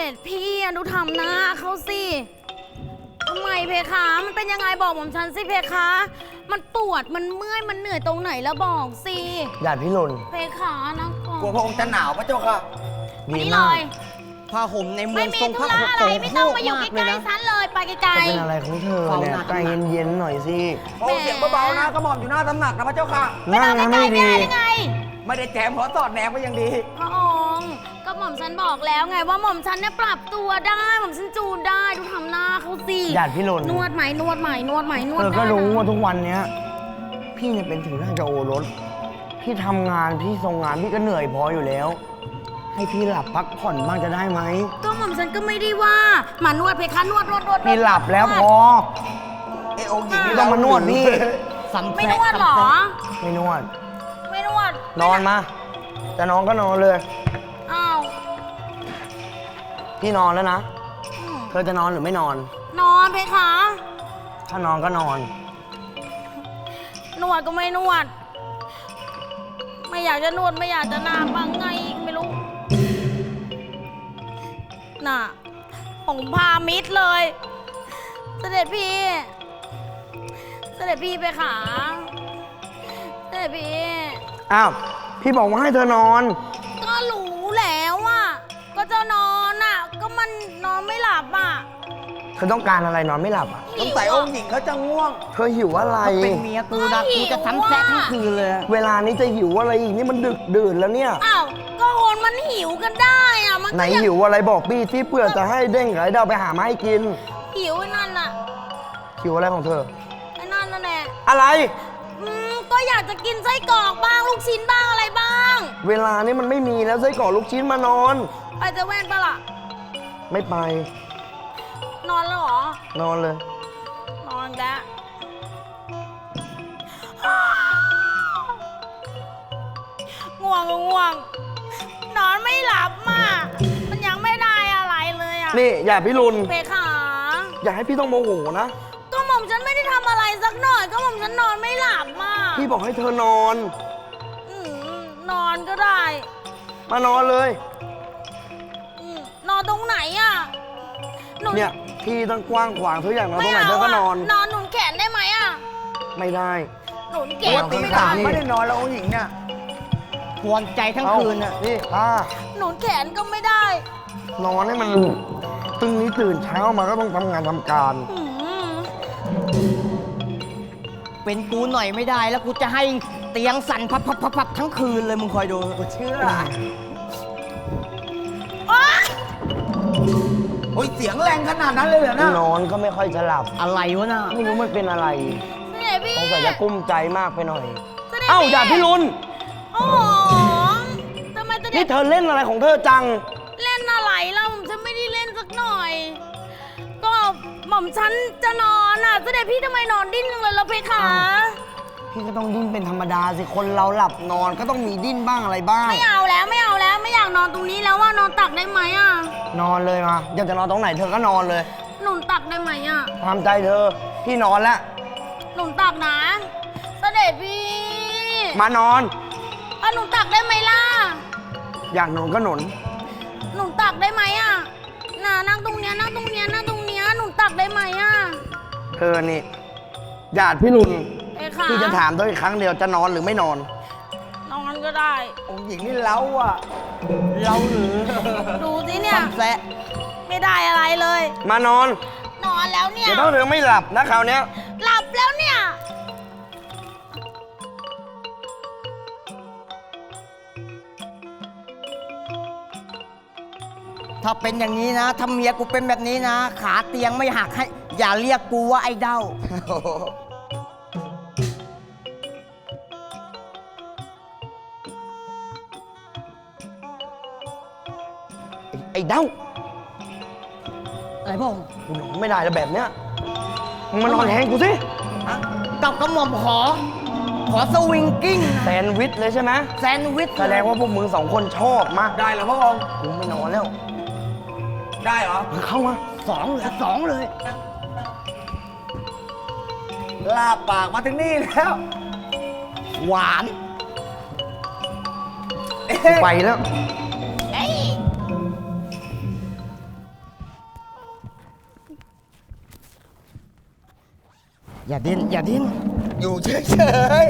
ด็จพี่อะดูทำหน้าเขาสิทำไมเพคะ มันเป็นยังไงบอกผมฉันสิเพคะ มันปวด มันเมื่อย มันเหนื่อยตรงไหนแล้วบอกสิญาติพี่ลุนเพคะนะก่อนกลัวพระองค์จะหนาวพระเจ้าค่ะ ดีนี่เลมากย ผ้าห่มในเมืไม่องมีทรงพธุระระโขอะไรงไม่โคต้องกมาอยู่มากใกเลยล้นะๆฉันเลยไปไกลจะเป็นอะไรของเธอเนี่ยเฝ้าหน้าใจเย็นๆหน่อยสิพระองค์เสียงเบาๆนะกระหม่อมอยู่หน้าตำหนักนะพระเจ้าค่ะ ๆไม่นั่ต้งองนะใกล้ไม่ๆไม่ดี ได้ได้ไงไม่ได้แจมหัวสอดแนมก็ยังดี พระองค์ก็หม่อม ฉันบอกแล้วไงว่าหม่อมฉันเนี่ยปรับตัวได้หม่อมฉันจูนได้ดูทำหน้าเขาสิญาติพี่ลุนนวดไหมนวดไหมนวดไหมนวดเธอก็ได้นะรู้ว่าทุกวันเนี้ย พี่เนี่ยเป็นถึงราชโอรสพี่ทำงานพี่ทรงงานพี่ก็เหนื่อยพออยู่แล้ว ให้พี่หลับพักผ่อนบ้างจะได้ไหมก็หม่อมฉันก็ไม่ได้ว่ามานวดเพคะนวดนวดนวดพี่หลับแล้วพอไอ้องค์หญิงไม่ต้องมานวดพี่สำไม่แสะนวดเหรอ ไม่นวด ไม่นวดนอนมา จะนอนก็นอนเลยอ้าว พี่นอนแล้วนะอืมเธอจะนอนหรือไม่นอน นอนเพคะ ถ้านอนก็นอน นวดก็ไม่นวด ไม่อยากจะนวดไม่อยากจะนาบางไงไม่รู้ น่ะผมพามิดเลย เสด็จพี่ เสด็จพี่ไปขาเสด็จพี่ อ้าว พี่บอกว่าให้เธอนอน ก็รู้แล้ว ไม่หลับอะเธอต้องการอะไรนอนไม่หลับอะ สงสัยองค์หญิงเขาจะง่วง เธอหิวอะไรเป็นเมียกูนะกูจะซ้ำแซะทั้งคืนเลยเวลานี้จะหิวอะไรอีกนี่มันดึกดื่นแล้วเนี่ย อ้าวก็คนมันหิวกันได้อะมันไหนก็ยังหิวอะไรบอกพี่ที่เพื่อจะให้เด้งกับไอ้ดาวไปหามาให้กิน หิวไอ้นั่นน่ะหิวอะไรของเธอ ไอ้นั่นนั่นแหละอะไร อืมก็อยากจะกินไส้กรอกบ้างลูกชิ้นบ้างอะไรบ้าง เวลานี้มันไม่มีแล้วไส้กรอกลูกชิ้นมานอน ไปเจะแว่นปะล่ะ ไม่ไป นอนแล้วเหรอ นอนเลย นอนแล้วง่วงก็ง่วง นอนไม่หลับมาก มันยังไม่ได้อะไรเลยอะนี่อย่าพี่รุนเพคะ อย่าให้พี่ต้องโมโหนะ ก็หม่อมฉันไม่ได้ทำอะไรสักหน่อย ก็หม่อมฉันนอนไม่หลับมากพี่บอกให้เธอนอน อืมนอนก็ได้ มานอนเลยอืมน อนตรงไหนอะหนุเนี่ยที่ตั้งกว้างขวางเธออยากนอนตรงไหนม่เธอก็นอน นอนหนุนแขนได้ไหมอะไม่ได้หนุนแขปนกติไม่สาได้มไม่ได้นอนแล้วองค์หญิงเนี่ยกวนใจทั้งเอ้าคืนอะ นี่อ่าหนุนแขนก็ไม่ได้นอนให้มันตึงนี้ตื่นเช้ามาก็ต้องทำงานทำการ อืมเป็นกูหน่อยไม่ได้แล้วกูจะให้เตียงสั่นพับพับพับพับทั้งคืนเลยมึงคอยดูเชื่อ โอ้ยเสียงแรงขนาดนั้นเลยเหรอนะนอนก็ไม่ค่อยจะหลับ อะไรวะน่ะไม่รู้มันเป็นอะไรเสด็จพี่สงสัยจะกุ้มใจมากไปหน่อย เสด็จเอ้าอย่าพี่รุนโอ้โหทำไมเสด็นี่จเธอเล่นอะไรของเธอจัง เล่นอะไรล่ะผมฉันไม่ได้เล่นสักหน่อย ก็หม่อมฉันจะนอนอะเสด็จพี่ทำไมนอนดิ้นจังเลยล่ะเพคะอ้าว พี่ก็ต้องดิ้นเป็นธรรมดาสิ คนเราหลับนอนก็ต้องมีดิ้นบ้างอะไรบ้าง ไม่เอาแล้วไม่เอาแล้วไม่อยากนอนตรงนี้แล้วว่านอนตักได้ไหมอะ นอนเลยมาอยากจะนอนตรงไหนเธอก็นอนเลยหนุนตักได้ไหมอะ ตามใจเธอ พี่นอนแล้วหนุนตักนะ เสด็จพี่มานอน อะหนุนตักได้ไหมล่ะ อยากนอนก็หนนหนุนตักได้ไหมอะน่ะนั่งตรงเนี้ยนั่งตรงเนี้ยนั่งตรงเนี้ยหนุนตักได้ไหมอะ เธอนี่ญาติพี่รุนเพ คะ พี่จะถามเธออีกครั้งเดียวจะนอนหรือไม่นอนนอนก็ได้ องค์หญิงนี่เล้าอะเราหรือดูสิเนี่ยซ้ำแซะไม่ได้อะไรเลย มานอน นอนแล้วเนี่ย เดี๋ยวถ้าเธอไม่หลับนะคราวเนี้ย หลับแล้วเนี่ย ถ้าเป็นอย่างนี้นะ ถ้าเมียกูเป็นแบบนี้นะ ขาเตียงไม่หักให้ อย่าเรียกกูว่าไอ้เด้า ไอ้ไอ้เด้าอะไรพ่อกูนอนไม่ได้แล้วแบบเนี้ยมึงมานอนแทนกูสิกับกระหม่อมขอ ขอสวิงกิ้งแซนด์วิชเลยใช่ไหมแซนด์วิชแสดงว่าพวกมึงสองคนชอบมากได้เหรอพระองค์กูไม่นอนแล้วได้เหรอมึงเข้ามาสองเลยสองเลย ลาบปากมาถึงนี่แล้วหวานเอ๊ะไปแล้ว อย่าดิ้นอย่าดิ้นอยู่เฉย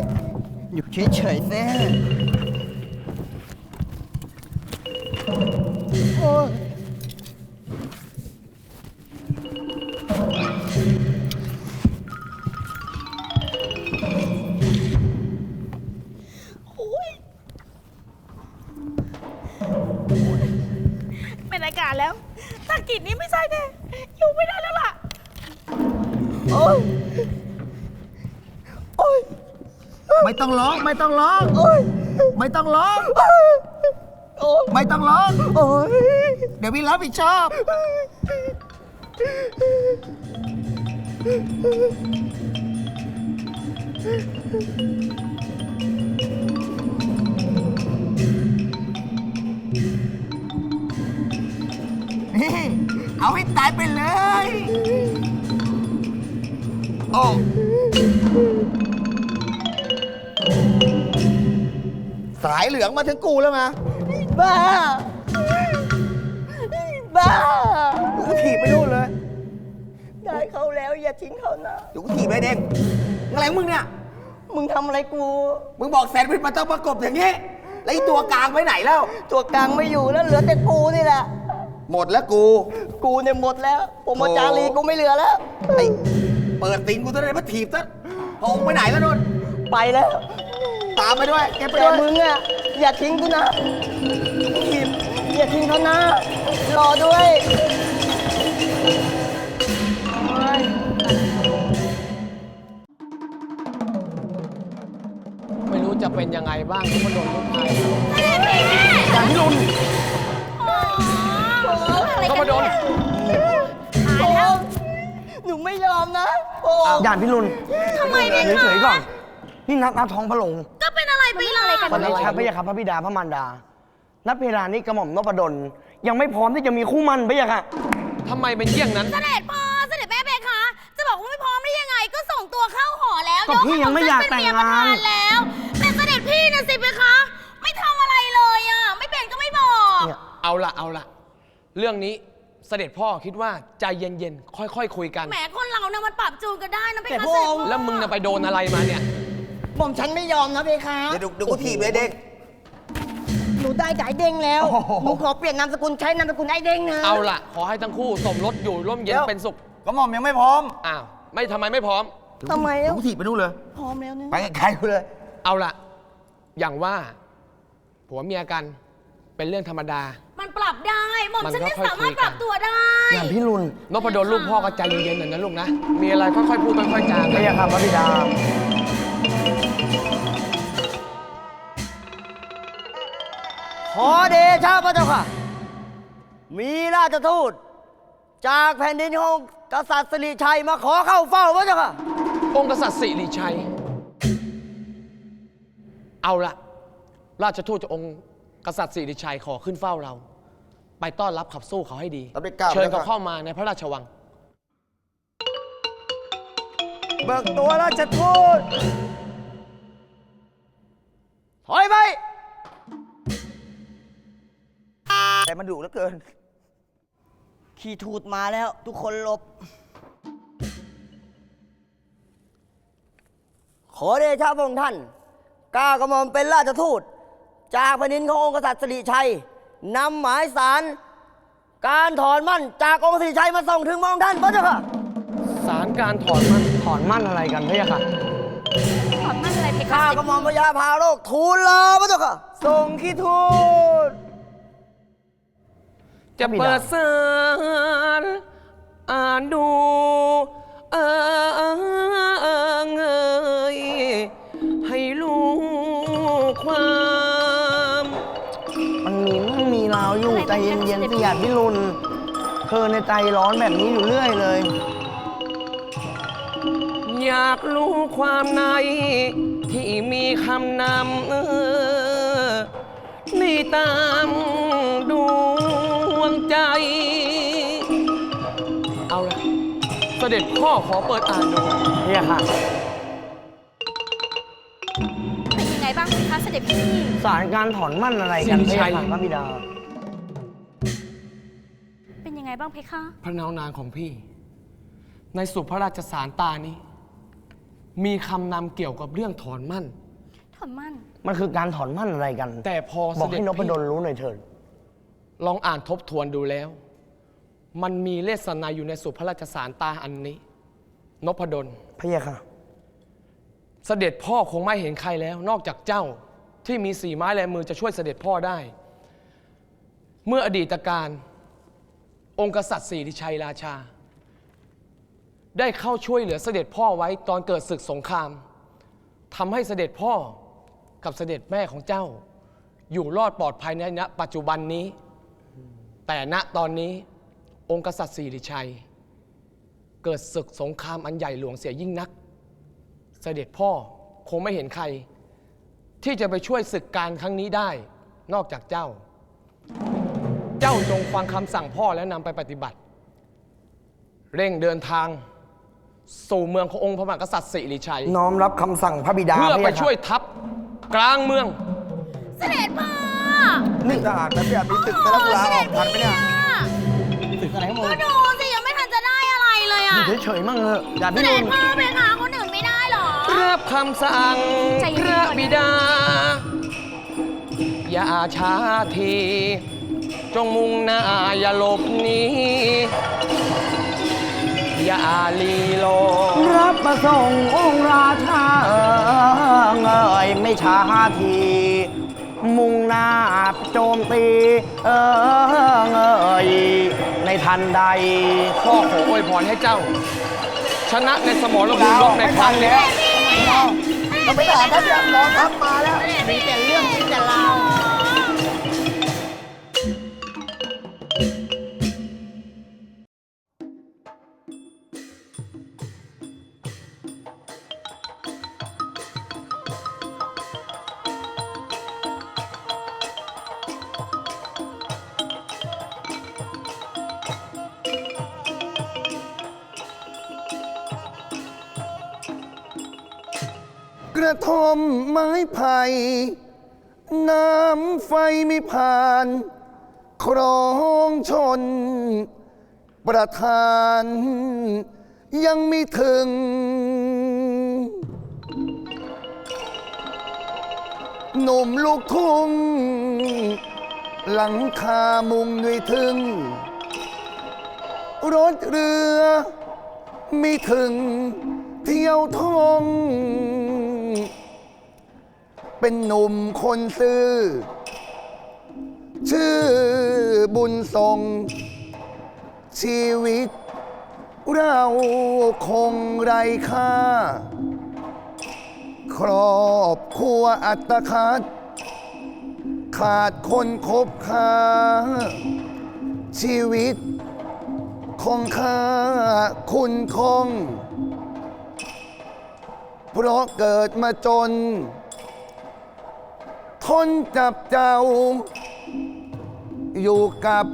อยู่เฉยๆแน่เป็นรายการแล้วถ้ากิจนี้ไม่ใช่แน่อยู่ไม่ได้แล้วล่ะๆ ไม่ต้องร้องไม่ต้องร้องไม่ต้องร้องไม่ต้องร้องเดี๋ยวพี่รับผิดชอบ นี่ เอาให้ตายไปเลย โอ้ สายเหลืองมาถึงกูแล้วมาบ้า บ้า กูถีบไปนู่นเลย ได้เขาแล้วอย่าทิ้งเขานะ เดี๋ยวกูถีบเลยเด็กอะไรของมึงเนี่ย มึงทำอะไรกู มึงบอกแซนด์วิชมันต้องประกบอย่างนี้ แล้วไอ้ตัวกลางไปไหนแล้ว ตัวกลางไม่อยู่แล้วเหลือแต่กูนี่แหละ หมดแล้วกู กูเนี่ยหมดแล้ว ผมจารีกูไม่เหลือแล้วไอ้เปิดติงกูจะได้มาถีบซะพระองค์ไปไหนแล้วนุ่นไปแล้วตามไปด้วยเก็บไปแต่ด้วยมึงอะอย่าทิ้งกูนะทีมอย่าทิ้งเขานะรอด้วยไม่รู้จะเป็นยังไงบ้างทุกคนโดนทุกทายอย่างที่ลุนอะไรก็กัมาโดนตายแล้วหนูไม่ยอมนะโอ้ด่านพิรุณทำไมเนี่ยเฉยๆก่อน นี่นักอาทองพระหลง ก็เป็นอะไรไปล่ะวันนี้ชาพระยาค่ะพระบิดาพระมารดา นับเพลานี้กระหม่อมนพดลยังไม่พร้อมที่จะมีคู่มั่นพระยาค่ะ ทำไมเป็นเยี่ยงนั้น เสด็จพ่อเสด็จแม่เพคะ จะบอกว่าไม่พร้อมได้ยังไง ก็ส่งตัวเข้าหอแล้วก็พี่ยังไม่อยากแต่งงานยกให้ผมเป็นเมียประธแล้วแต่เสด็จพี่น่ะสิเพคะ ไม่ทำอะไรเลยอะ ไม่เป็นก็ไม่บอก เนี่ย เอาละเอาละเรื่องนี้เสด็จพ่อคิดว่าใจเย็นๆ ค่อยๆ คุยกัน แหมคนเรานะมันปรับจูนกันได้นะเพแต่คะพระเสด็จองค์พ่อ แล้วมึงน่ะไปโดนอะไรมาเนี่ย หม่อมฉันไม่ยอมนะเพคะ เดี๋ยวเดี๋ยวกูถีบเลยเด็ก หนูได้กับไอ้เด้งแล้ว โอ้โห หนูขอเปลี่ยนนามสกุลใช้นามสกุลไอ้เด้งนะเอาละขอให้ทั้งคู่สมรสอยู่ร่มเย็นเป็นสุขก็หม่อมยังไม่พร้อมอ้าว ไม่ทำไมไม่พร้อม ทำไมเดี๋แล้ยววกูถีบไปนู่นเลย พร้อมแล้วเนี่ย ไปไกลๆกูเลย เอาละอย่างว่า ผัวเมียกันเป็นเรื่องธรรมดา มันปรับได้ หม่อมฉันมันเนี่ยก็ค่อยสามารถคุยกัน ปรับตัวได้ อย่างพิรุณนพดลลูกพ่อก็ใจเย็นๆหน่อยนะลูกนะ มีอะไรค่อยๆพูดค่อยๆจาพกัระนยาค่ะพระบิดา ขอเดชะพระเจ้าค่ะ มีราชทูต จากแผ่นดินของกษัตริย์สิริชัยมาขอเข้าเฝ้าพระเจ้าค่ะ องค์กษัตริย์สิริชัย เอาละราชทูตจากองค์กษัตริย์สิริชัยขอขึ้นเฝ้าเรา ไปต้อนรับขับสู้เขาให้ดี รับได้เก้า เชิญแล้วครัเขาบเข้ามาในพระราชวัง เบิกตัวราชทูต ถอยไป แต่มันดุเหลือเกิน ขี่ทูตมาแล้วทุกคนหลบ ขอเดชะพระองค์ท่านกล้ากระหม่อมเป็นราชทูต จากแผ่นดินขององค์กษัตริย์สิริชัยนำหมายสาร การถอนมั่นจากองค์สิริชัยมาส่งถึงพระองค์ท่านพระเจ้าค่ะ สารการถอนมันถอนมั่นอะไรกันพระยาค่ะขอน อะไรเพคะข้ากระหม่อมพญาพาโลกทูลลาพระเจ้าค่ะส่งขี้ทูตจะเปิดสารอ่านดูเออเงยให้รู้ความ มันมีเรื่องมีราวอยู่ใจเย็นๆสิอย่าพิรุณเธอในใจร้อนแบบนี้อยู่เรื่อยเลย อยากรู้ความใน ที่มีคำนำเออนี่ตามดวงใจ เอาละเสด็จพ่อขอเปิดอ่านดูพระยาค่ะ เป็นยังไงบ้างเพคะเสด็จพี่ สารการถอนมั่นอะไรกันพระยาค่ะพระบิดา เป็นยังไงบ้างเพคะ พระนาวนางของพี่ ในสุพระราชสารตานี้ มีคำนำเกี่ยวกับเรื่องถอนมั่น ถอนมั่น มันคือการถอนมั่นอะไรกัน แต่พอบอกเสด็จให้นพพี่ ดลรู้หน่อยเถิดลองอ่านทบทวนดูแล้ว มันมีเลสนายอยู่ในสุพระราชสารตาอันนี้ นพดล พะเยะค่ะ เสด็จพ่อคงไม่เห็นใครแล้ว นอกจากเจ้าที่มีสีไม้ลายมือจะช่วยเสด็จพ่อได้ เมื่ออดีตการ องค์กษัตริย์สีทิชัยราชา ได้เข้าช่วยเหลือเสด็จพ่อไว้ตอนเกิดศึกสงครามทำให้เสด็จพ่อกับเสด็จแม่ของเจ้า อยู่รอดปลอดภัยในณปัจจุบันนี้ แต่ณตอนนี้องค์กษัตริย์สีริชัย เกิดศึกสงครามอันใหญ่หลวงเสียยิ่งนัก เสด็จพ่อคงไม่เห็นใคร ที่จะไปช่วยศึกการครั้งนี้ได้ นอกจากเจ้า เจ้าจงฟังคำสั่งพ่อแล้วนำไปปฏิบัติ เร่งเดินทาง สู่เมืองขององค์พระมหากษัตริย์สิริชัย น้อมรับคำสั่งพระบิดาเพื่อพะไปยะค่ะช่วยทัพกลางเมือง เสด็จพ่อนี่ทหารนะพี่อามีตึกไปแล้วกูลาออกทันไหมเนี่ยตึกอะไรของมึงก็ดูสิยังไม่ทันจะได้อะไรเลยออะยู่เฉยๆมั่งเถอะอย่าเสพี่ด็นุ่จนพ่อเพคะคนอื่นไม่ได้เหรอรับคำสั่งใจพเย็นระก่อนบิดา อย่าช้าที จงมุ่งหน้าอย่าหลบหนีอ ยาลีโล รับมาส่งองค์ราชาเอ่ยไม่ช้าที มุ่งหน้าโจมตีเอ่ยในทันใด พ่อขออวยพรให้เจ้า ชนะในสมรภูมิรบในครั้งนี้ เราไปหาทัพยามรอทัพมาแล้ว มีแต่เรื่องมีแต่เราว ไฟไม่ผ่าน ครองชน ประธาน ยังไม่ถึง หนุ่มลูกทุ่ง หลังคามุงด้วยถึง รถเรือ ไม่ถึง เที่ยวท่อง เป็นหนุ่มคนซื่อ ชื่อบุญทรง ชีวิต เราคงไรค่า ครอบครัวอัตคัด ขาดคนคบค้า ชีวิต คงค่าคุณคง เพราะเกิดมาจน ทนจับเจ้า อยู่กับ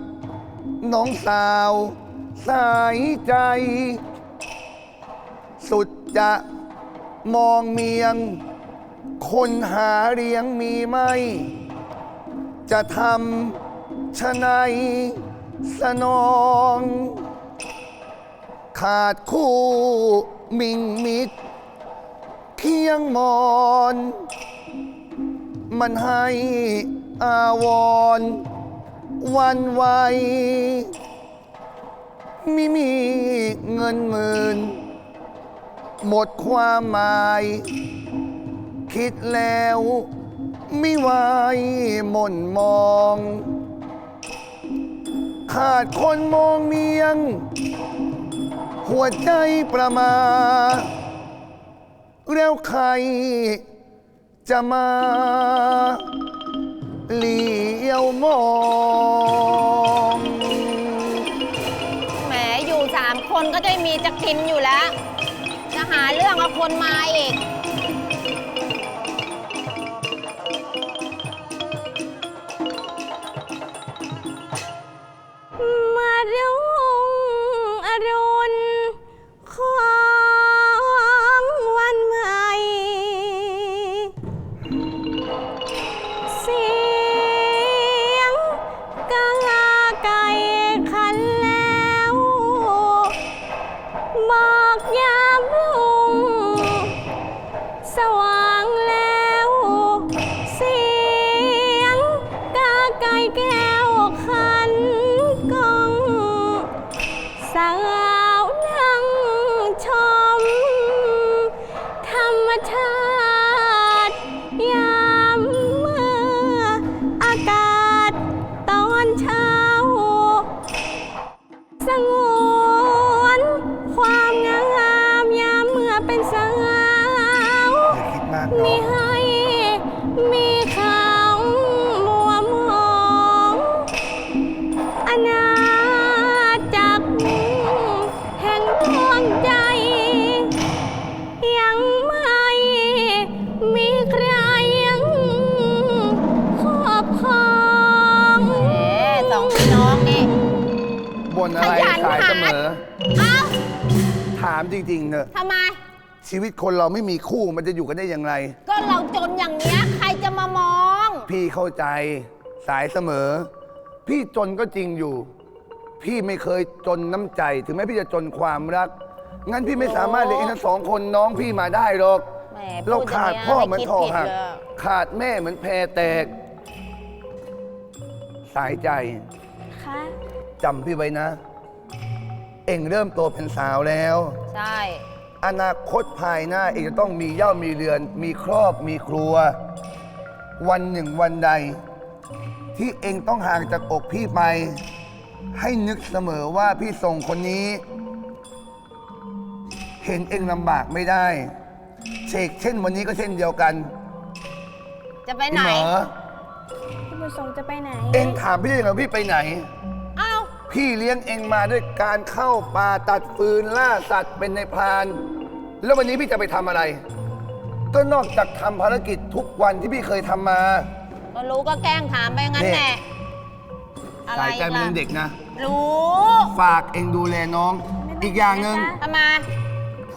น้องสาว สายใจ สุดจะมองเมียง คนหาเลี้ยงมีไหม จะทำชะไนายสนอง ขาดคู่มิงมิตรเคียงมอน มันให้อาวรณ์ วันไหวไม่มีเงินหมื่น หมดความหมาย คิดแล้วไม่ไหวหม่นมอง ขาดคนมองเมียง หัวใจประมา แล้วใครจะมา เหลียวมอง แหมอยู่สามคนก็จะมีจะกินอยู่แล้ว จะหาเรื่องเอาคนมาอีก อะทำไม ชีวิตคนเราไม่มีคู่มันจะอยู่กันได้อย่างไร ก็เราจนอย่างเนี้ย ใครจะมามอง พี่เข้าใจสายเสมอ พี่จนก็จริงอยู่ พี่ไม่เคยจนน้ำใจ ถึงแม้พี่จะจนความรัก งั้นพี่ไม่สามารถเลี้ยงทั้งสองคนน้องพี่มาได้หรอกแหมเราพูดอย่ขาดงงี้ยพ่อเหมือนคิดทอผิดหักเลยขาดแม่เหมือนแพรแตก สายใจ ค่ะ จำพี่ไว้นะ เอ็งเริ่มโตเป็นสาวแล้ว ใช่ อนาคตภายหน้าเองจะต้องมีเย่ามีเรือน มีครอบมีครัว วันหนึ่งวันใด ที่เองต้องห่างจากอกพี่ไป ให้นึกเสมอว่าพี่ส่งคนนี้ เห็นเองลำบากไม่ได้เชกเช่นวันนี้ก็เช่นเดียวกันจะไปไหนพี่หมอพี่บุญทรงจะไปไหน เองถามพี่ได้เหรอพี่ไปไหนเอ้า พี่เลี้ยงเองมาด้วยการเข้าป่าตัดฟืนล่าสัตว์เป็นในพราน แล้ววันนี้พี่จะไปทำอะไร ก็นอกจากทำภารกิจทุกวันที่พี่เคยทำมาก็รู้ก็แกล้งถามไปงั้นนี่แหละอะไรสายใจอีกเป็นล่ะเด็กนะ รู้ฝากเองดูแลน้อง อีกอย่างหนึ่งทำไม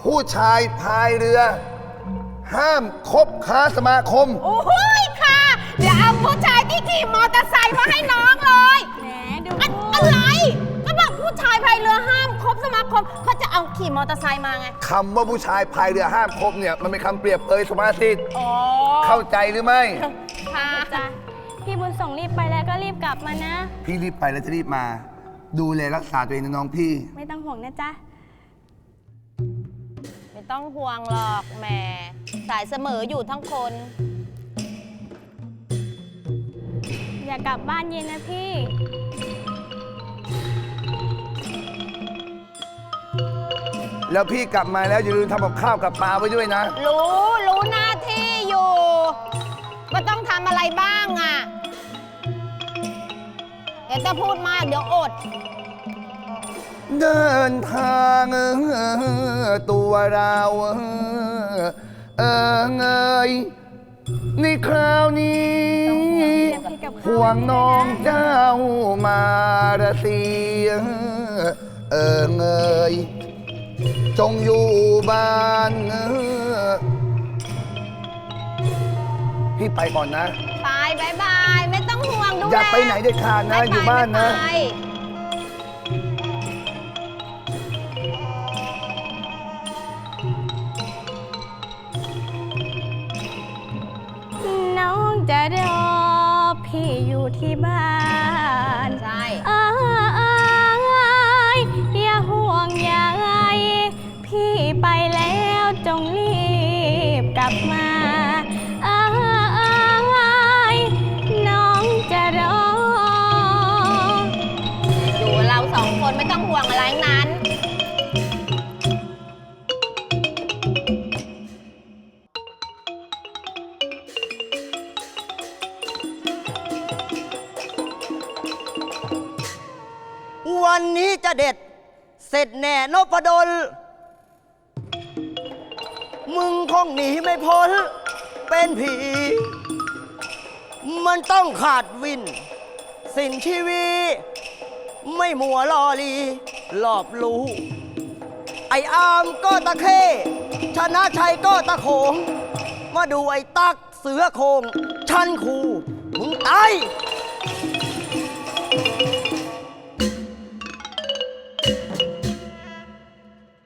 ผู้ชายพายเรือ ห้ามคบค้าสมาคม โอ้ยค่ะ เดี๋ยวเอาผู้ชายที่ขี่มอเตอร์ไซค์มาให้น้องเลย แหมดู อะอะไร ก็บอกผู้ชายพายเรือห้ามคบสมาคมเขาจะเอาขี่มอเตอร์ไซค์มาไง คำว่าผู้ชายพายเรือห้ามคบเนี่ย มันเป็นคำเปรียบเปรยสุภาษิตอ๋อเข้าใจหรือไม่ ค่ะจ้ะพี่บุญส่งรีบไปแล้วก็รีบกลับมานะ พี่รีบไปแล้วจะรีบมา ดูแลรักษาตัวเองนะน้องพี่ ไม่ต้องห่วงนะจ๊ะ ไม่ต้องห่วงหรอกแหมสายเสมออยู่ทั้งคน อย่ากลับบ้านเย็นนะพี่ แล้วพี่กลับมาแล้วอย่าลืมทำกับข้าวกับปลาไว้ด้วยนะ รู้รู้หน้าที่อยู่ว่าต้องทำอะไรบ้างอะเดี๋ยวจะพูดมากเดี๋ยวอด เดินทางเออตัวเราเออเออเงยในคราวนี้พี่กับข้าวห่วงน้องเจ้ามาระสีเออเงย จงอยู่บ้านเออพี่ไปก่อนนะ ไปบายบาย ไม่ต้องห่วงดูแลอย่าไปไหนเด็ดขาดนะ ไม่ไปอยู่บ้านนะ ไม่ไปน้องจะรอพี่อยู่ที่บ้าน วันนี้จะเด็ด เสร็จแน่นพดล มึงคงหนีไม่พ้น เป็นผี มันต้องขาดวิน สินชีวี ไม่มัวลอลี หลอบรู้ ไอ้อามก็ตะเข้ชนะชัยก็ตะโขง มาดูไอ้ตักเสือโคง ชันคูมึงตาย